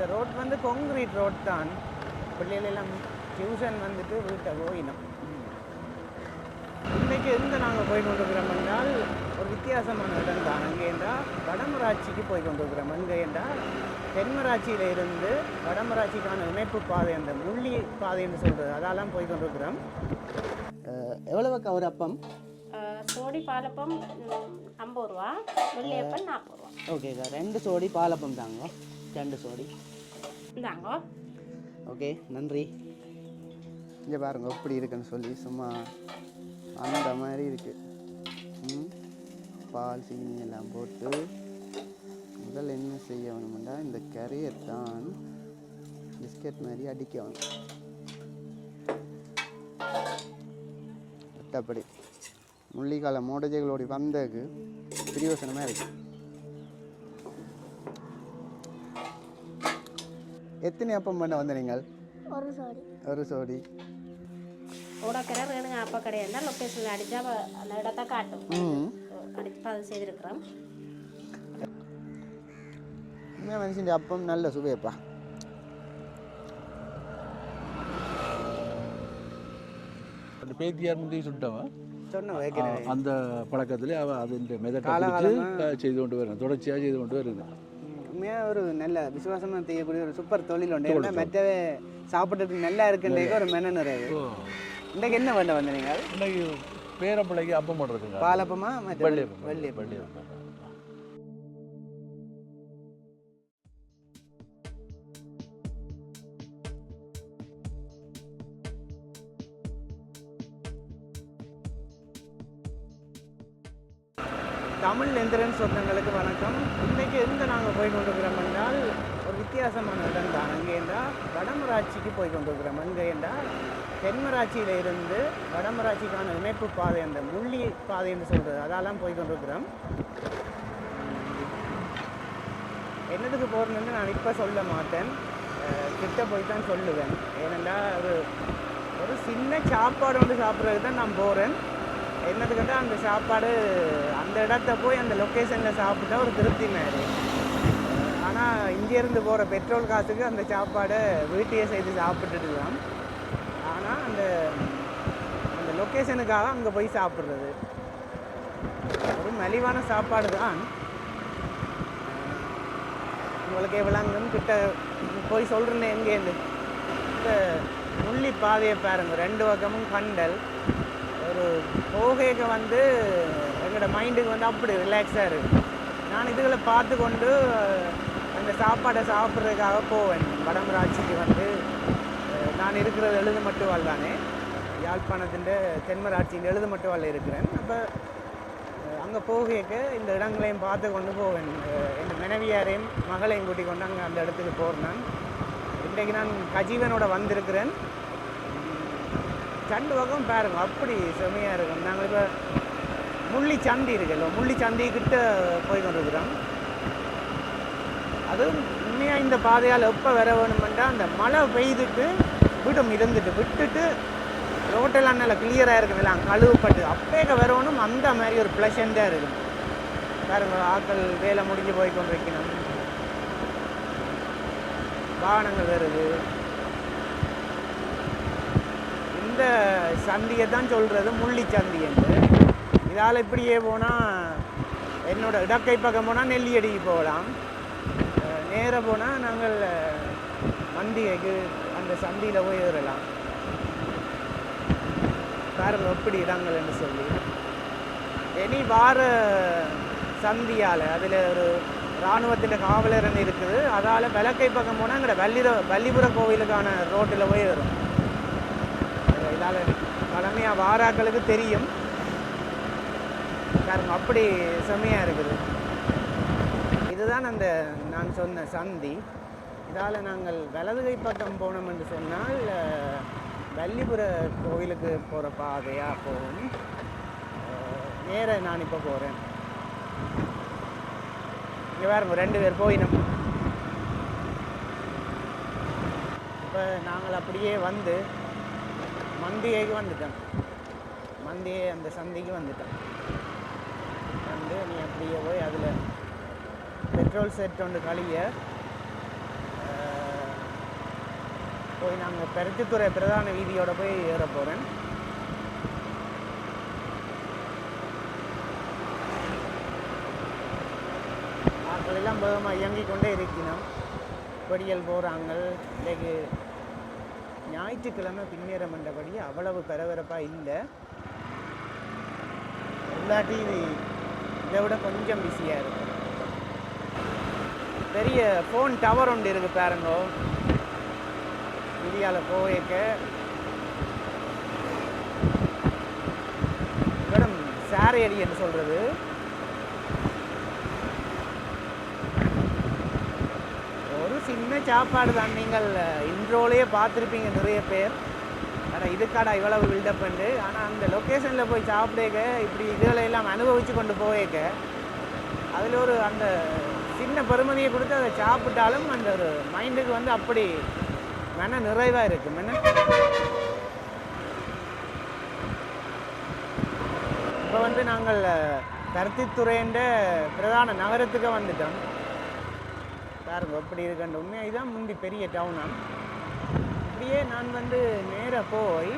இந்த ரோட் வந்து concrete road தான். பிள்ளைகள் எல்லாம் டியூஷன் வந்துட்டு வீட்டை போயினோம் இன்னைக்கு எங்கே நாங்கள் போய் கொண்டிருக்கிறோம் என்றால் ஒரு வித்தியாசமான இடம் தான். அங்கே என்றால் வடமராட்சிக்கு போய் கொண்டிருக்கிறோம். அங்கே என்றால் தென்மராட்சியில் இருந்து வடமராட்சிக்கான இணைப்பு பாதை அந்த முள்ளி பாதை என்று சொல்கிறது அதெல்லாம் போய் கொண்டிருக்கிறோம். அப்பம்? அஹ் சோடி பாலப்பம் ஐம்பது ரூபா வெள்ளையப்பம் நாற்பது ரூபா. ஓகேக்கா ரெண்டு சோடி பாலப்பம் தாங்க. ரெண்டு சோடி. இந்தாங்க ஓகே நன்றி. இங்கே பாருங்க எப்படி இருக்குன்னு சொல்லி சும்மா அந்த மாதிரி இருக்குது ம் பால் சீனி எல்லாம் போட்டு முதல்ல என்ன செய்ய வேணுமெண்டா இந்த கரையை தான் பிஸ்கட் மாதிரி அடிக்க வேணும் மற்றபடி முள்ளிக்கால மோடஜைகளோட வந்ததுக்கு பிரியோசனமாக இருக்குது எத்தனை அப்பம் பண்ண வந்த நீங்கள் ஒரு சோடி. ஒரு சோடி. உடக்கிற வேணுங்க அப்போ கிடையாது. லொக்கேஷனில் அடித்தா அந்த இடத்த காட்டும். அடித்து பதிவு செய்திருக்கிறோம். மனுஷன் அப்பம் நல்ல சுவையப்பா. அந்த பேத்தியார் முந்தைய சுட்டவன் சொன்ன அந்த பழக்கத்திலே அவ அது இந்த மெதட்டை செய்து கொண்டு வருது தொடர்ச்சியாக செய்து கொண்டு வருது உண்மையாக ஒரு நல்ல விசுவாசமாக செய்யக்கூடிய ஒரு சூப்பர் தொழில் உண்டு ஏன்னா மெட்டவே சாப்பிட்றதுக்கு நல்லா இருக்குன்றதுக்கு ஒரு மென நிறைவு இன்றைக்கு என்ன பண்ண வந்த நீங்கள் இன்னைக்கு பேரப்பிள்ளைக்கு அப்பம் பண்ணுறதுங்க பாலப்பமா வெள்ளியப்பம் வெள்ளி வெள்ளியப்பம் தமிழ் எந்திரன் சொந்தங்களுக்கு வணக்கம். போய் கொண்டிருக்கிறோம் என்றால் ஒரு வித்தியாசமான இடம் தான் அங்கே என்றால் வடமராட்சிக்கு போய் கொண்டிருக்கிறோம் அங்கே என்றால் தென்மராட்சியில் இருந்து வடமராட்சிக்கான இணைப்பு பாதை அந்த முள்ளி பாதை என்று சொல்கிறது அதெல்லாம் போய் கொண்டிருக்கிறோம் என்னதுக்கு போகிறேன்னு நான் இப்போ சொல்ல மாட்டேன். கிட்ட போய் தான் சொல்லுவேன். ஏனென்றால் ஒரு ஒரு சின்ன சாப்பாடு வந்து சாப்பிட்றதுக்கு தான் நான் போகிறேன் என்னது கேட்டால் அந்த சாப்பாடு அந்த இடத்த போய் அந்த லொக்கேஷனில் சாப்பிட்டா ஒரு திருப்தி மாதிரி. ஆனால் இங்கேருந்து போகிற பெட்ரோல் காசுக்கு அந்த சாப்பாடை வீட்டையே செய்து சாப்பிட்டுட்டு தான் ஆனால் அந்த அந்த லொக்கேஷனுக்காக அங்கே போய் சாப்பிட்றது. ஒரு மலிவான சாப்பாடு தான் உங்களுக்கு விளங்கும் கிட்ட போய் சொல்கிறேன் எங்கேருந்து இந்த முள்ளி பாதையை பாருங்க. ரெண்டு பக்கமும் கண்டல். ஒரு போகைக்கு வந்து எங்களோட மைண்டுக்கு வந்து அப்படி ரிலாக்ஸாக இருக்குது நான் இதுகளை பார்த்து கொண்டு அஹ், அந்த சாப்பாடை சாப்பிட்றதுக்காக போவேன். வடமராட்சிக்கு வந்து நான் இருக்கிறது எழுது மட்டுவாள் தானே யாழ்ப்பாணத்தின் தென்மராட்சியின் எழுது மட்டுவாள் இருக்கிறேன். அப்போ அங்கே போகைக்கு இந்த இடங்களையும் பார்த்து கொண்டு போவேன். என் மனைவியாரையும் மகளையும் கூட்டி கொண்டு அங்கே அந்த இடத்துக்கு போகிறேன் இன்றைக்கு நான் கஜீவனோட வந்திருக்கிறேன். சண்டு பக்கம் பாருங்க அப்படி செமையாக இருக்கும். நாங்கள் இப்போ முள்ளி சந்தி இருக்குல்ல முள்ளி சந்தி கிட்ட போய் கொண்டிருக்கிறோம். அதுவும் உண்மையாக இந்த பாதையால் எப்போ வர வேணுமெண்டா அந்த மழை பெய்துட்டு விடும் இருந்துட்டு விட்டுட்டு ரோட்டெல்லாம் நல்லா கிளியராக இருக்கும் எல்லாம் கழுவுப்பட்டு அப்பேக்க வரணும் அந்த மாதிரி ஒரு ப்ளஷண்டாக இருக்கும் பாருங்க ஆட்கள் வேலை முடிஞ்சு போய் கொண்டிருக்கணும். வாகனங்கள் வருது. இந்த சந்தியை தான் சொல்கிறது முள்ளி சந்தி என்று. இதால் இப்படியே போனால் என்னோட இடக்கை பக்கம் போனால் நெல்லியடிக்கு போகலாம். நேராக போனால் நாங்கள் மந்திகைக்கு அந்த சந்தியில் போய் ஏறலாம். பாருங்க எப்படி இடங்கள் என்று சொல்லி. இனி வார சந்தியால் அதில் ஒரு இராணுவத்தில் காவலர்னு இருக்குது. அதால் விளக்கை பக்கம் போனால் அங்கே வள்ளிர வள்ளிபுர கோவிலுக்கான ரோட்டில் போய் வரும் இதால் பழமையாக வாராக்களுக்கு தெரியும். பாருங்க அப்படி செம்மையாக இருக்குது. இதுதான் அந்த நான் சொன்ன சந்தி. இதால் நாங்கள் வலதுகை பக்கம் போனோம் என்று சொன்னால் வள்ளிபுர கோவிலுக்கு போகிற பாதையாக போகும். நேர நான் இப்போ போகிறேன் இங்கே வேறு ரெண்டு பேர் போயினோம். இப்போ நாங்கள் அப்படியே வந்து மந்தியைக்கு வந்துட்டோம். மந்தியை அந்த சந்திக்கு வந்துட்டோம். வந்து நீ அப்படியே போய் அதில் பெட்ரோல் செட் ஒன்று கழிய போய் நாங்கள் பெருத்தித்துறை பிரதான வீதியோட போய் ஏற போகிறேன் ஆட்கள் எல்லாம் வேகமாக இயங்கிக் கொண்டே இருக்கணும் படியல் போகிறாங்க இன்றைக்கு ஞாயிற்றுக்கிழமை பின்னேறம் என்றபடி அவ்வளவு பரபரப்பாக இல்லை. இல்லாட்டி இதை விட கொஞ்சம் பிஸியாக இருக்கும். பெரிய ஃபோன் டவர் ஒன்று இருக்குது பாருங்க. இந்தியாவில் போயிருக்க. மேடம் சாரையடி என்று சொல்கிறது ஒரு சின்ன சாப்பாடு தான். நீங்கள் இன்ட்ரோலேயே பார்த்துருப்பீங்க நிறைய பேர். ஆனால் இதுக்காடா இவ்வளவு பில்டப் பண்ணு ஆனால் அந்த லொக்கேஷனில் போய் சாப்பிடேக்க இப்படி இதுகளை எல்லாம் அனுபவித்து கொண்டு போயேக்க அதில் ஒரு அந்த சின்ன பெருமதியை கொடுத்து அதை சாப்பிட்டாலும் அந்த ஒரு மைண்டுக்கு வந்து அப்படி மன நிறைவாக இருக்கும். என்ன? இப்போ வந்து நாங்கள் கருத்தித்துறைன்ற பிரதான நகரத்துக்கு வந்துட்டோம். பாருங்க எப்படி இருக்குன்ற உண்மையாக இதுதான் முந்தி பெரிய டவுனாம் இப்படியே நான் வந்து நேராக போய்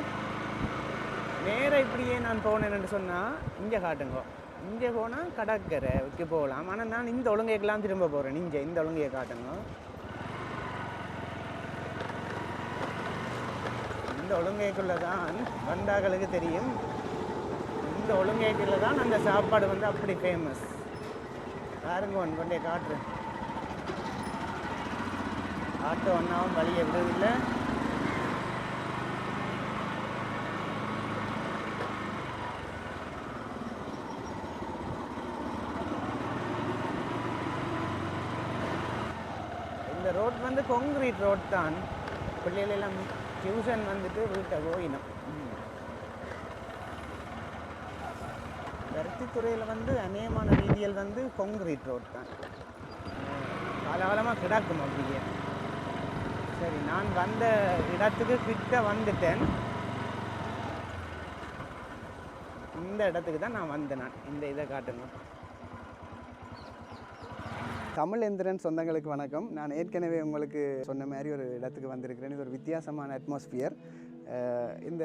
நேராக இப்படியே நான் போனேன்னு சொன்னால் இங்கே காட்டுங்க. இங்கே போனால் கடற்கரைக்கு போகலாம். ஆனால் நான் இந்த ஒழுங்கைக்கெல்லாம் திரும்ப போகிறேன் இங்கே இந்த ஒழுங்கையை காட்டணும். இந்த ஒழுங்கைக்குள்ளே தான் வந்தாக்களுக்கு தெரியும். இந்த ஒழுங்கைக்குள்ளே தான் அந்த சாப்பாடு வந்து அப்படி ஃபேமஸ் பாருங்க ஒன் கொண்டே காட்டுறேன் ஆட்டோ ஒன்றாவும் வழியை விடுவதில்லை இந்த ரோட் ரோட் தான். பிள்ளைகளெல்லாம் டியூஷன் வந்துட்டு வீட்டை போயினோம் பருத்தித்துறையில் வந்து அநேகமான ரீதியில் வந்து கொங்கிரீட் ரோட் தான். காலகாலமாக கிடக்கும் அப்படியே. சரி நான் வந்த இடத்துக்கு கிட்ட வந்துட்டேன். இந்த இடத்துக்கு தான் நான் வந்தேன் நான். இந்த இதை காட்டணும் தமிழ் எந்திரன் சொந்தங்களுக்கு வணக்கம். நான் ஏற்கனவே உங்களுக்கு சொன்ன மாதிரி ஒரு இடத்துக்கு வந்திருக்கிறேன். இது ஒரு வித்தியாசமான அட்மாஸ்பியர் இந்த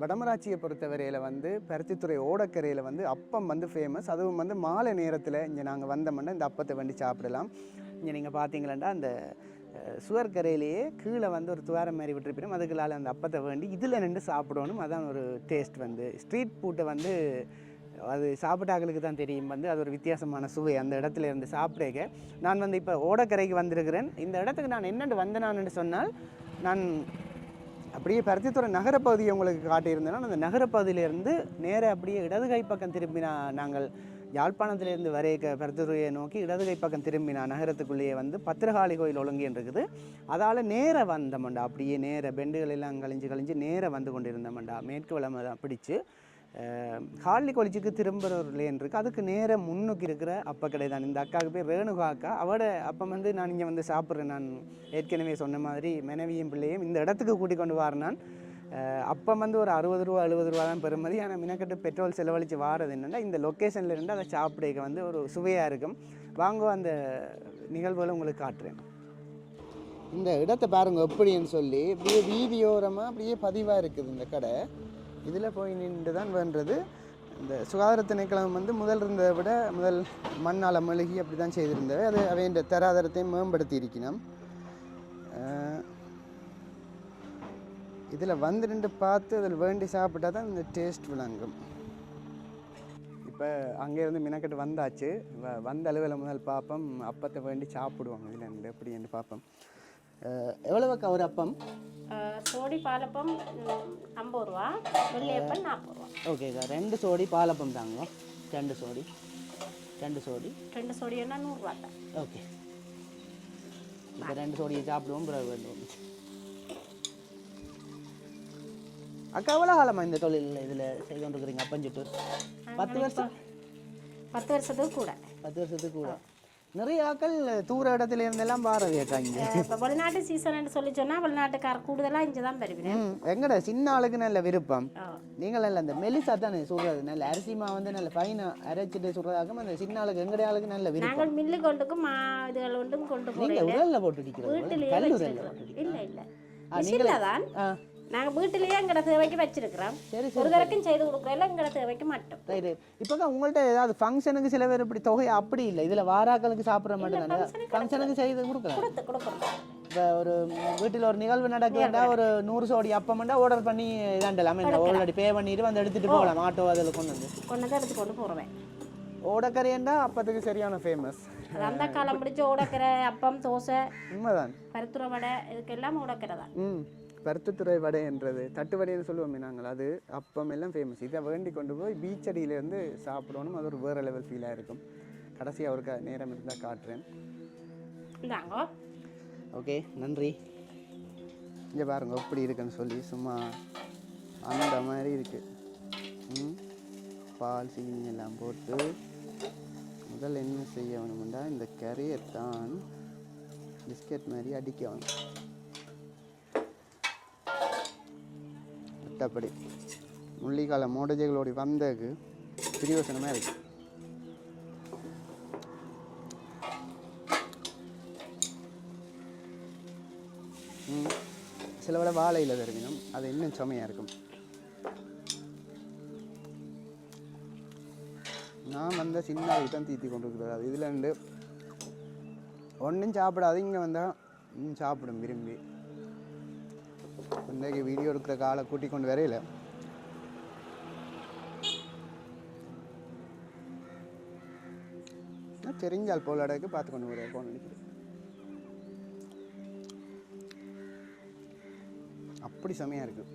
வடமராட்சியை பொறுத்தவரையில் வந்து பருத்தித்துறை ஓடக்கரையில் வந்து அப்பம் வந்து ஃபேமஸ் அதுவும் வந்து மாலை நேரத்தில் இங்கே நாங்கள் வந்தோம்னா இந்த அப்பத்தை வண்டி சாப்பிடலாம். இங்கே நீங்கள் பார்த்தீங்களா அந்த சுவர்க்கரையிலேயே சுவர்கரையிலேயே கீழே வந்து ஒரு துவாரம் மாதிரி விட்டுருப்பிடும் அதுக்குள்ளால் அந்த அப்பத்தை வேண்டி இதில் நின்று சாப்பிடணும். அதான் ஒரு டேஸ்ட் வந்து. ஸ்ட்ரீட் ஃபுட்டை வந்து அது சாப்பிட்டாக்களுக்கு தான் தெரியும் வந்து அது ஒரு வித்தியாசமான சுவை அந்த இடத்துல இருந்து சாப்பிடுக நான் வந்து இப்போ ஓடக்கரைக்கு வந்திருக்கிறேன். இந்த இடத்துக்கு நான் என்னென்று வந்தேனான்னு சொன்னால் நான் அப்படியே பருத்தித்துறை நகரப்பகுதியை உங்களுக்கு காட்டியிருந்தேன்னா அந்த நகரப்பகுதியிலேருந்து நேர அப்படியே இடதுகை பக்கம் திரும்பினா நாங்கள் யாழ்ப்பாணத்திலேருந்து வரைய பருத்தித்துறையை நோக்கி இடதுகை பக்கம் திரும்பினா நகரத்துக்குள்ளேயே வந்து பத்திரகாளி கோயில் ஒழுங்கின்னு இருக்குது அதால் நேர வந்தமண்டா அப்படியே நேர பெண்டுகள் எல்லாம் கழிஞ்சு கழிஞ்சு நேர வந்து கொண்டிருந்தமண்டா. மேற்கு வளம் பிடிச்சு. காலி கொலிச்சுக்கு திரும்புகிற ஒரு லேன் இருக்குது அதுக்கு நேர முன்னுக்கு இருக்கிற அப்பா கடை தான் இந்த அக்காவுக்கு பேர் ரேணுகா அக்கா. அவட அப்போ வந்து நான் இங்கே வந்து சாப்பிட்றேன். நான் ஏற்கனவே சொன்ன மாதிரி மனைவியும் பிள்ளையும் இந்த இடத்துக்கு கூட்டிக் கொண்டு வார நான். அப்போ வந்து ஒரு அறுபது ரூபா எழுபது ரூபா தான் பெறுமதி. ஆனால் மினக்கட்டு பெட்ரோல் செலவழித்து வாரது என்னென்னா இந்த லொக்கேஷனில் இருந்து அதை சாப்பிடுக்க வந்து ஒரு சுவையாக இருக்கும். வாங்க அந்த நிகழ்வுகளை உங்களுக்கு காட்டுறேன். இந்த இடத்தை பாருங்க எப்படின்னு சொல்லி அப்படியே வீதியோரமாக அப்படியே பதிவாக இருக்குது இந்த கடை. இதில் போய் நின்று தான் வேண்டது இந்த சுகாதார திணைக்களம் வந்து முதல் இருந்ததை விட முதல் மண்ணால் மெழுகி அப்படி தான் செய்திருந்தவை. அது அவையின் தராதரத்தை மேம்படுத்தி இருக்கணும் இதில் வந்து ரெண்டு பார்த்து அதில் வேண்டி சாப்பிட்டா தான் இந்த டேஸ்ட் விளங்கும். இப்போ அங்கேருந்து மினக்கட்டு வந்தாச்சு. வ- வந்த அளவில் முதல் பார்ப்போம் அப்பத்தை வேண்டி சாப்பிடுவோம் இதில் இருந்து எப்படின்னு பார்ப்போம் எவ்வளவுக்கா ஒரு அப்பம் சோடி பாலப்பம் ஐம்பது ரூபா. வெள்ளையப்பம் நாற்பது ரூபா. ஓகேக்கா ரெண்டு சோடி பாலப்பம் தாங்க. ரெண்டு சோடி. ரெண்டு சோடி. ரெண்டு சோடினா நூறுரூவா தான். ஓகே. இப்போ ரெண்டு சோடியை சாப்பிடுவோம் பிறகு வேண்டும் அக்கா எவ்வளோ காலமா இந்த தொழில் இதில் செய்து கொண்டிருக்கிறீங்க அப்பஞ்சுட்டு பத்து வருஷம். பத்து வருஷத்துக்கு கூட. பத்து வருஷத்துக்கு கூட. நிறைய ஆக்கள் தூர இடத்துல இருந்தெல்லாம் பாரதி அக்கா இங்கே. இப்போ வெளிநாட்டு சீசன் சொல்லி சொன்னால் வெளிநாட்டுக்கார கூடுதலாக இங்கே தான் பெறுவினேன் ம் எங்கட சின்ன ஆளுக்கு நல்ல விருப்பம். நீங்கள் நல்ல அந்த மெலிசா தானே சுடுறது நல்ல அரிசி மா வந்து நல்ல ஃபைனாக அரைச்சிட்டு சுடுறதாக்கும் அந்த சின்ன ஆளுக்கு எங்கட ஆளுக்கு நல்ல விருப்பம். நாங்கள் மில்லு கொண்டுக்கும் மா இதுகள் ஒன்றும் கொண்டு நீங்க போகிறேன் உரல்ல போட்டு வீட்டிலேயே கல் போட்டு இல்லை இல்லை. தான். நாங்கள் வீட்டிலேயே எங்களோட தேவைக்கு வச்சிருக்கிறோம். சரி ஒரு தரக்கும் செய்து கொடுக்குறதில்ல எங்களோட தேவைக்கு மட்டும். ரைட் இப்போ உங்கள்கிட்ட ஏதாவது ஃபங்க்ஷனுக்கு சில பேர் இப்படி தொகை அப்படி இல்லை. இதில் வாராக்களுக்கு சாப்பிட்ற மட்டும் தானே ஃபங்க்ஷனுக்கு செய்து கொடுக்கலாம். கொடுத்து கொடுக்குறோம் இப்போ ஒரு வீட்டில் ஒரு நிகழ்வு நடக்குதுன்னா ஒரு நூறு சோடி அப்பமெண்டா ஆர்டர் பண்ணி இதாண்டலாம். ஆல்ரெடி பே பண்ணிட்டு வந்து எடுத்துட்டு போகலாம். ஆட்டோ அதில் கொண்டு வந்து. கொண்டு வந்து எடுத்து கொண்டு போடுவேன் ஓடக்கரையண்டா அப்பத்துக்கு சரியான ஃபேமஸ் அந்த காலம் பிடிச்ச ஓடக்கிற அப்பம் தோசை உண்மைதான். பருத்துற வடை இதுக்கெல்லாம் ஓடக்கிற தான். ம். பருத்துத்துறை வடை என்றது தட்டு வடைன்னு சொல்லுவோமே நாங்கள். அது அப்பம் எல்லாம் ஃபேமஸ் இதை வேண்டி கொண்டு போய் பீச் அடியிலேருந்து சாப்பிடணும் அது ஒரு வேறு லெவல் ஃபீலாக இருக்கும். கடைசியாக அவருக்கு நேரம் இருந்தால் காட்டுறேன். இந்தாங்கோ. ஓகே நன்றி. இங்கே பாருங்க எப்படி இருக்குன்னு சொல்லி சும்மா அந்த மாதிரி இருக்கு. ம்? பால் சீனி எல்லாம் போட்டு முதல்ல என்ன செய்ய வேணும்னா இந்த கறியை தான் பிஸ்கட் மாதிரி அடிக்கணும். மற்றபடி முள்ளிக்கால மூடஜைகளோடு வந்ததுக்கு பிரியோசனமாக இருக்கு. சில விட வாழையில் தருவினும். அது இன்னும் செமையாக இருக்கும். நான் வந்த சின்ன தான் தீத்தி கொண்டு இருக்கிறது அது இதில் இருந்து ஒன்றும் சாப்பிடாது. இங்கே வந்தால் சாப்பிடும் விரும்பி. இன்றைக்கு வீடியோ எடுக்கிற காலை கூட்டி கொண்டு வரையில். தெரிஞ்சால் போல இடக்கு பார்த்து கொண்டு வர போன நினைக்கிறேன். அப்படி செமையாக இருக்குது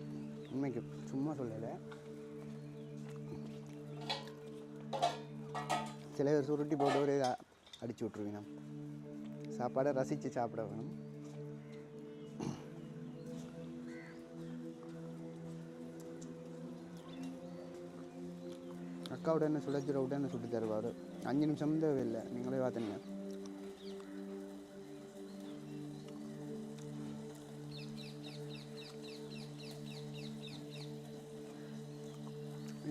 உண்மைக்கு சும்மா சொல்லலை. சில பேர் சுருட்டி போட்டு ஒரு அடிச்சு விட்ருவீங்க சாப்பாடை ரசித்து சாப்பிட வேணும். அக்காவோட என்ன சுடச்சுட விட என்ன சுட்டு தருவார்? அஞ்சு நிமிஷம் தேவையில்லை. நீங்களே பார்த்துங்க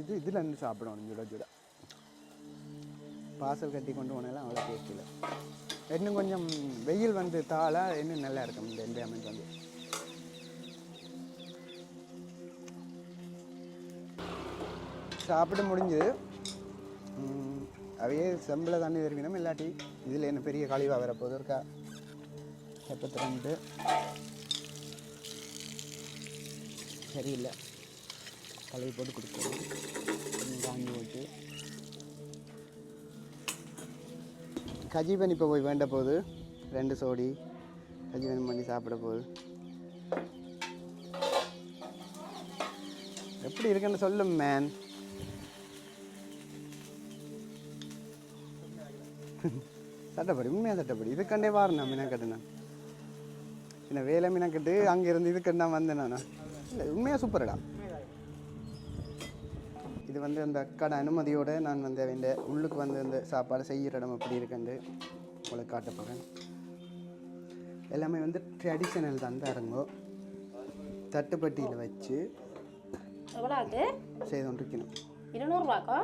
இது இதில் இருந்து சாப்பிடணும் சுட சுட பார்சல் கட்டி கொண்டு போனாலும் அவ்வளோ டேஸ்ட் இல்லை. இன்னும் கொஞ்சம் வெயில் வந்து தாளா இன்னும் நல்லா இருக்கும் இந்த என்வயர்மெண்ட் வந்து. சாப்பிட முடிஞ்சது. அவையே செம்பில் தண்ணி விரும்பினோம் இல்லாட்டி இதில் என்ன பெரிய கழிவாக வரப்போது இருக்கா எப்பத்தி ரெண்டு சரியில்லை. கழுவி போட்டு கொடுக்கணும் கொஞ்சம் போட்டு கஜீவன் இப்போ போய் வேண்ட போகுது. ரெண்டு சோடி கஜீவன் பண்ணி சாப்பிட போகுது. எப்படி இருக்குன்னு சொல்லும் மேன் சட்டப்படி உண்மையாக சட்டப்படி. இதுக்கண்டே வாரம் நான் மீனாக்கட்டு நான். என்ன வேலை மீனாக்கட்டு அங்கே இருந்து இதுக்கு நான் வந்தேன் நான். இல்லை உண்மையாக சூப்பரடா. இது வந்து அந்த அக்காட அனுமதியோடு நான் வந்து இந்த உள்ளுக்கு வந்து இந்த சாப்பாடு செய்கிற இடம் எப்படி இருக்குன்னு உங்களுக்கு காட்ட போகிறேன் எல்லாமே வந்து ட்ரெடிஷ்னல் தான் தரங்கோ தட்டுப்பட்டியில் வச்சு செய்து கொண்டிருக்கணும். இருநூறுவாக்கோ?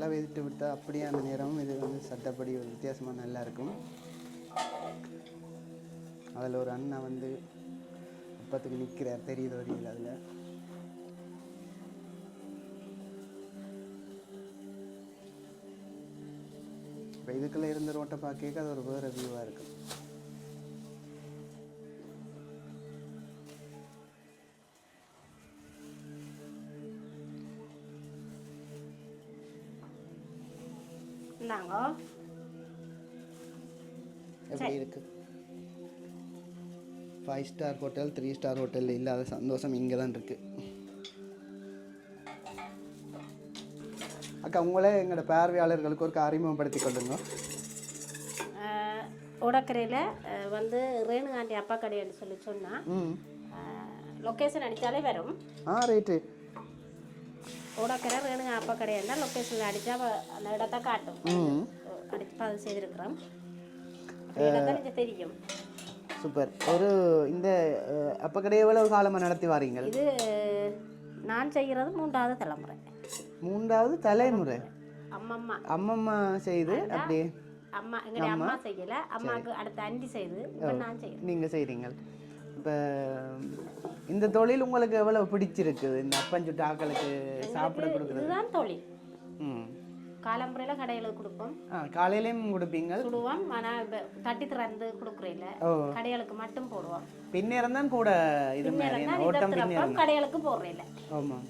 மழை பெய்துட்டு விட்டால் அப்படியே அந்த நேரம் இது வந்து சட்டப்படி ஒரு வித்தியாசமாக நல்லா இருக்கும். அதில் ஒரு அண்ணன் வந்து அப்பத்துக்கு நிற்கிறார் தெரியுது வரியில் அதில். இப்போ இதுக்குள்ளே இருந்த ரோட்டை பார்க்க அது ஒரு வேறு வியூவாக இருக்கும் இந்தாங்கோ எப்படி இருக்கு five star hotel three star hotel இல்லாத சந்தோஷம் இங்கே தான் இருக்கு. அக்கா உங்களே எங்களோட பார்வையாளர்களுக்கு ஒரு அறிமுகப்படுத்தி கொள்ளுங்க. உடக்கரையில் வந்து ரேணுகாண்டி அப்பா கடைன்னு சொல்லி சொன்னால் லொக்கேஷன் அடித்தாலே வரும். ஆ ரைட்டு ரேணுகா அப்பா கடையா லொக்கேஷனில் அடித்தா அந்த இடத்த காட்டும் செய்திருக்கிறோம் இடத்த எனக்கு தெரியும் சூப்பர் ஒரு இந்த அப்ப கடையை எவ்வளவு காலமாக நடத்தி வாரீங்கள் இது நான் செய்கிறது மூன்றாவது தலைமுறை மூன்றாவது தலைமுறை அம்மம்மா அம்மம்மா செய்து அப்படியே அம்மா எங்களுடைய அம்மா செய்யல அம்மாவுக்கு அடுத்த அண்டி செய்து இப்போ நான் செய்யறேன் நீங்கள் செய்கிறீங்க இப்போ இந்த தொழில் உங்களுக்கு எவ்வளவு பிடிச்சிருக்குது? இந்த அப்பஞ்சுட்டு ஆக்களுக்கு சாப்பிட கொடுக்குறது. இதுதான் தொழில். ம். காலம்புரையில கடைகளுக்கு கொடுப்போம். ஆ காலையிலையும் கொடுப்பீங்க? சுடுவோம். இப்போ தட்டி திறந்து கொடுக்குறேன் ஓ. கடைகளுக்கு மட்டும் போடுவோம். பின்னேரம் தான் கூட இது மாதிரி பின்னேரம் தான் ஓட்டம் பின்னேரம் கடைகளுக்கு போடுறேன் இல்லை. ஆமாம்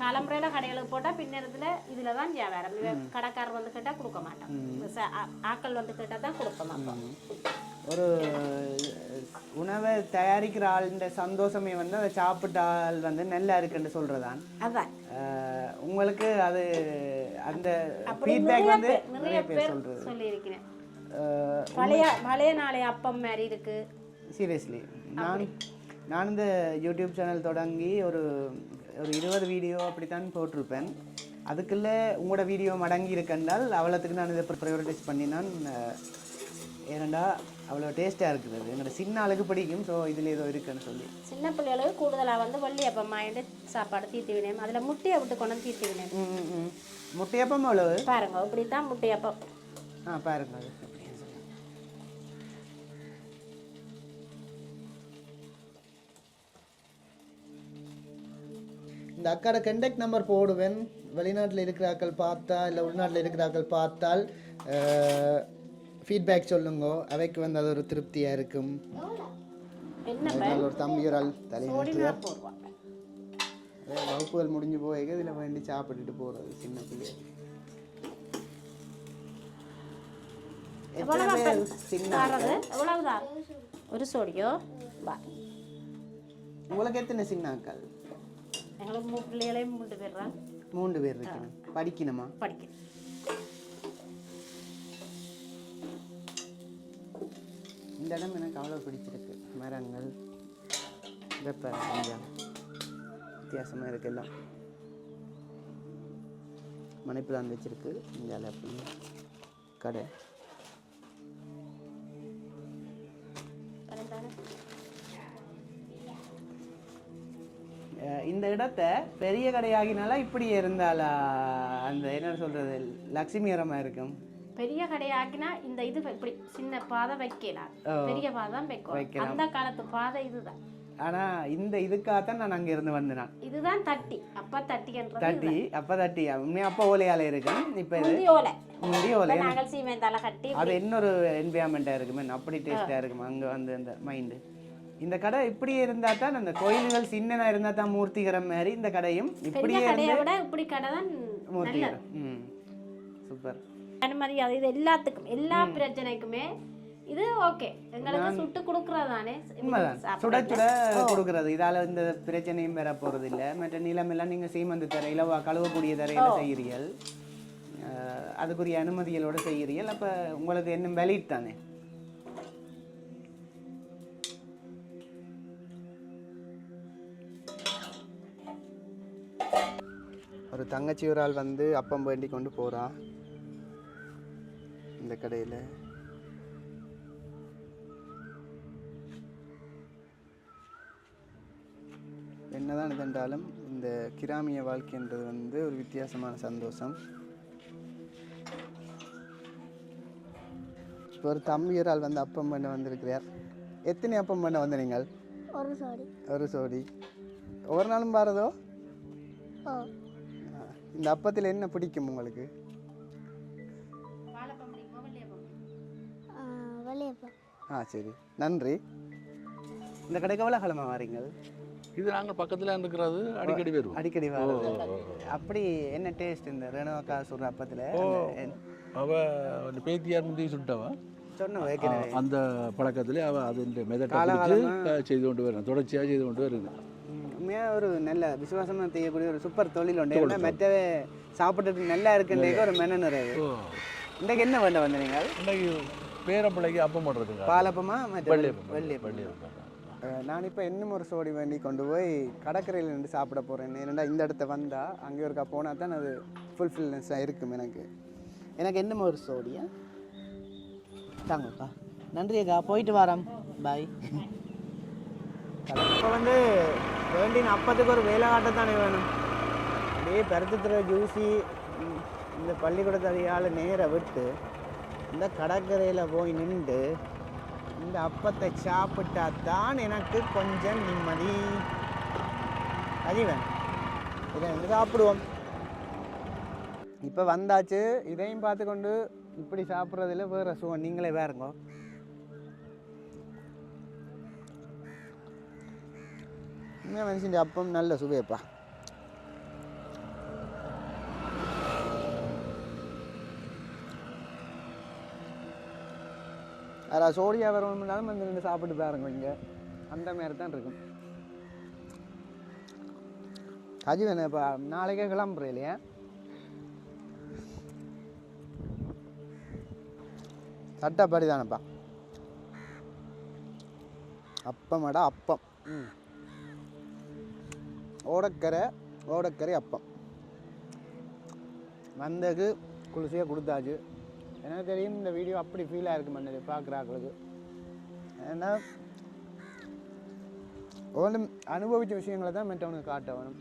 காலம்புரையில கடைகளுக்கு போட்டால் பின்னேரத்தில் இதில் தான் வியாபாரம். கடைக்காரர் வந்து கேட்டால் கொடுக்க மாட்டோம் ச- ஆ- ஆட்கள் வந்து கேட்டால் தான் கொடுப்போம் அப்போ. ஒரு உணவை தயாரிக்கிற ஆளுன்ற சந்தோஷமே வந்து அதை சாப்பிட்ட ஆள் வந்து நல்லா இருக்குன்னு சொல்றதான் உங்களுக்கு அது அந்த ஃபீட்பேக் வந்து நிறைய பேர் சொல்றது. சொல்லியிருக்கிறேன். பழைய பழைய நாளைய அப்பம் மாதிரி இருக்கு. சீரியஸ்லி நான் நான் இந்த யூடியூப் சேனல் தொடங்கி ஒரு ஒரு இருபது வீடியோ அப்படித்தான் போட்டிருப்பேன். அதுக்குள்ள உங்களோட வீடியோ மடங்கி இருக்கண்டால் அவ்வளோத்துக்கு நான் இதை ப்ரையோரிட்டைஸ் பண்ணி நான் ஏனண்டா அவ்வளோ டேஸ்ட்டாக இருக்குது என்னோட சின்ன ஆளுக்கு பிடிக்கும். ஸோ இதில் ஏதோ இருக்குன்னு சொல்லி. சின்ன பிள்ளைகளுக்கு கூடுதலாக வந்து வள்ளி அப்பம் மாயிட்டு சாப்பாடு தீர்த்து வினேன் அதில் முட்டையை விட்டு கொண்டு வந்து தீர்த்து ம் முட்டையப்பம் அவ்வளவு பாருங்க இப்படி தான் முட்டையப்பம். ஆ பாருங்க. இந்த அக்காட கண்டெக்ட் நம்பர் போடுவேன். வெளிநாட்டில் இருக்கிற ஆக்கள் பார்த்தா இல்லை உள்நாட்டில் இருக்கிற ஆக்கள் பார்த்தால் ஃபீட்பேக் சொல்லுங்க. அவைக்கு வந்து அது ஒரு திருப்தியாக இருக்கும். ஒரு தம்பி ஒரு ஆள் தலையில் பொடினா போடுவான் வகுப்புகள் முடிஞ்சு போய் இதில் வேண்டி சாப்பிட்டுட்டு போகிறது சின்ன பிள்ளை. ஒரு சோடியோ? வா. உங்களுக்கு எத்தனை சின்ன அக்காள்? எங்களுக்கு மூணு பிள்ளைகளையும் மூன்று பேர் மூன்று பேர் இருக்கணும். படிக்கணுமா? படிக்கிறேன் இந்த இடம் எனக்கு அவ்வளோ பிடிச்சிருக்கு. மரங்கள் வெப்ப கொஞ்சம் வித்தியாசமாக இருக்கு எல்லாம். மணி வச்சுருக்கு. இந்தியாவில் அப்படின்னு கடை. இந்த இடத்த பெரிய கடையாகினால இப்படி இருந்தாலா? அந்த என்ன சொல்றது? லக்ஷ்மிகரமாக இருக்கும். பெரிய கடையாக்கினா இந்த இது இப்படி சின்ன பாதை வைக்கலாம். பெரிய பாதை தான் வைக்கலாம். அந்த காலத்து பாதை இதுதான். ஆனால் இந்த இதுக்காகத்தான் நான் அங்கே இருந்து வந்தேன்? இதுதான் தட்டி. அப்பா தட்டின்றது தட்டி அப்போ தட்டி. உண்மையாக அப்போ ஓலையால இருக்கேன். இப்போ இது முந்தி ஓலை. முந்தி ஓலை. இப்ப நாங்கள் சீமெந்தால கட்டி அது இன்னொரு என்வியான்மெண்ட்டாக இருக்குமே. அப்படி டேஸ்ட்டாக இருக்கும். அங்கே வந்து அந்த மைண்டு இந்த கடை இப்படி இருந்தால் தான் அந்த கோயில்கள் சின்னதாக இருந்தால் தான் மூர்த்திகரம் மாதிரி இந்த கடையும் இப்படியே விட இப்படி கடை தான் மூர்த்திகரம். ம். சூப்பர். அது இது எல்லாத்துக்கும் எல்லா பிரச்சனைக்குமே இது ஓகே. எங்களுக்கு சுட்டு கொடுக்கறதானே சுட சுட கொடுக்குறது. இதால இந்த பிரச்சனையும் வர போறது இல்ல மற்ற நிலமெல்லாம் நீங்க சீமந்து தரையில கழுவக்கூடிய தரையில செய்கிறீர்கள். அதுக்குரிய அனுமதிகளோட செய்கிறீர்கள். அப்ப உங்களுக்கு என்ன வெளிட் தானே? ஒரு தங்கச்சி ஒரு ஆள் வந்து அப்பம் வேண்டி கொண்டு போறா. இந்த கடையில என்னதான் இதென்றாலும் இந்த கிராமிய வாழ்க்கைன்றது வந்து ஒரு வித்தியாசமான சந்தோஷம். இப்போ ஒரு தம்பி ஒரு ஆள் வந்து அப்பம் பண்ண வந்திருக்கிறார். எத்தனை அப்பம் பண்ண வந்த நீங்கள்? ஒரு சோடி. ஒரு சோடி. ஒவ்வொரு நாளும் பாரதோ இந்த அப்பத்தில் என்ன பிடிக்கும் உங்களுக்கு? ஆ சரி. நன்றி. இந்த கடைக்கு எவ்வளோ காலமாக வரீங்க இது நாங்கள் பக்கத்தில் இருக்கிறது அடிக்கடி வருவோம். அடிக்கடி வர்றது. அப்படி என்ன டேஸ்ட் இந்த ரேணுவக்கா சுடுற அப்பத்தில்? அவ அந்த பேத்தியார் முந்தைய வைக்கிறேன் அந்த பழக்கத்திலே அவ அதிൻ്റെ மெதட்டை செய்து கொண்டு வரணும் தொடர்ச்சியாக செய்து கொண்டு வருது. உண்மையாக ஒரு நல்ல விசுவாசமாக செய்யக்கூடிய ஒரு சூப்பர் தொழில் உண்டு. ஏன்னா மெட்டவே சாப்பிட்டுட்டு நல்லா இருக்குன்றதுக்கு ஒரு மென நிறைவு ஓ. இன்றைக்கு என்ன பண்ண வந்த நீங்கள் இன்னைக்கு பேரப்பிள்ளைக்கு அப்பம். பண்ணுறதுங்க பாலப்பமா வெள்ளையப்பம் வெள்ளியப்பம் நான் இப்போ இன்னும் ஒரு சோடி வேண்டி கொண்டு போய் கடற்கரையில் நின்று சாப்பிட போகிறேன் ஏன்னா இந்த இடத்த வந்தால் அங்கே ஒருக்கா போனால் தான் அது ஃபுல்ஃபில்னஸாக இருக்கும் எனக்கு. எனக்கு என்னமோ ஒரு சோடியா? தாங்கப்பா. நன்றி அக்கா. போயிட்டு வரோம். பாய் இப்போ வந்து வேண்டின அப்பத்துக்கு ஒரு வேலை காட்டத்தானே வேணும். அப்படியே பருத்து தர ஜூஸி இந்த பள்ளிக்கூடத்து அதிகால நேர விட்டு இந்த கடற்கரையில் போய் நின்று இந்த அப்பத்தை சாப்பிட்டா தான் எனக்கு கொஞ்சம் நிம்மதி. அஜீவன் இதை வந்து சாப்பிடுவோம். இப்போ வந்தாச்சு இதையும் பார்த்துக்கொண்டு இப்படி சாப்பிட்றதுல வேறு சுகம். நீங்களே வேறுங்கோ. இன்னும் மனுஷன் அப்பம் நல்ல சுவையப்பா. அதில் சோடியா வரணும்னாலும் வந்து நின்று சாப்பிட்டு பாருங்க இங்கே. அந்த மாதிரி தான் இருக்கும். அஜீவன் இப்போ நாளைக்கே கிளம்புறேன் இல்லையா? சட்டப்படி தானப்பா. அப்பமாடா அப்பம். ம். ஓடக்கரை ஓடக்கரை அப்பம். வந்தது குளிசையாக கொடுத்தாச்சு. எனக்கு தெரியும் இந்த வீடியோ அப்படி ஃபீலாக இருக்கு மன்னது பார்க்குறாங்களுக்கு ஏன்னா ஒன்றும் அனுபவித்த விஷயங்களை தான் மற்றவனுக்கு காட்ட வேணும்.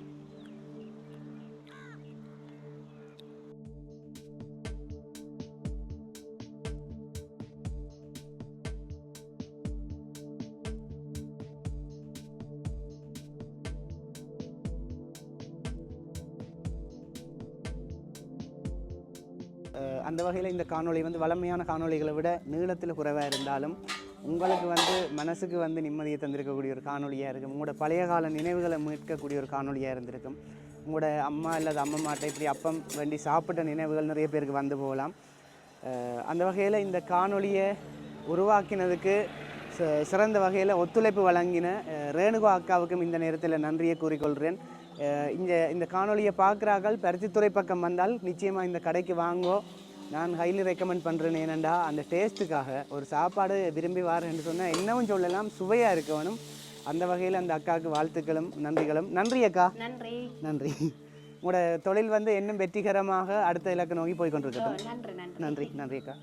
அந்த வகையில் இந்த காணொளி வந்து வளமையான காணொளிகளை விட நீளத்தில் குறைவாக இருந்தாலும் உங்களுக்கு வந்து மனசுக்கு வந்து நிம்மதியை தந்திருக்கக்கூடிய ஒரு காணொலியாக இருக்கும். உங்களோட பழைய கால நினைவுகளை மீட்கக்கூடிய ஒரு காணொலியாக இருந்திருக்கும். உங்களோட அம்மா அல்லது அம்மம்மாட்டை இப்படி அப்பம் வேண்டி சாப்பிட்ட நினைவுகள் நிறைய பேருக்கு வந்து போகலாம். அந்த வகையில் இந்த காணொலியை உருவாக்கினதுக்கு ச- சிறந்த வகையில் ஒத்துழைப்பு வழங்கின ரேணுகா அக்காவுக்கும் இந்த நேரத்தில் நன்றியை கூறிக்கொள்கிறேன் இந்த இந்த காணொளியை பார்க்குறார்கள். பருத்தித்துறை பக்கம் வந்தால் நிச்சயமாக இந்த கடைக்கு வாங்கோ. நான் ஹைலி ரெக்கமெண்ட் பண்ணுறேன் ஏனண்டா அந்த டேஸ்ட்டுக்காக ஒரு சாப்பாடு விரும்பி வாரேன்னு சொன்னால் என்னவும் சொல்லலாம் சுவையாக இருக்கணும் அந்த வகையில் அந்த அக்காவுக்கு வாழ்த்துக்களும் நன்றிகளும். நன்றி அக்கா. நன்றி. நன்றி. உங்களோட தொழில் வந்து இன்னும் வெற்றிகரமாக அடுத்த இலக்கு நோக்கி போய் கொண்டிருக்கட்டும். நன்றி நன்றி அக்கா.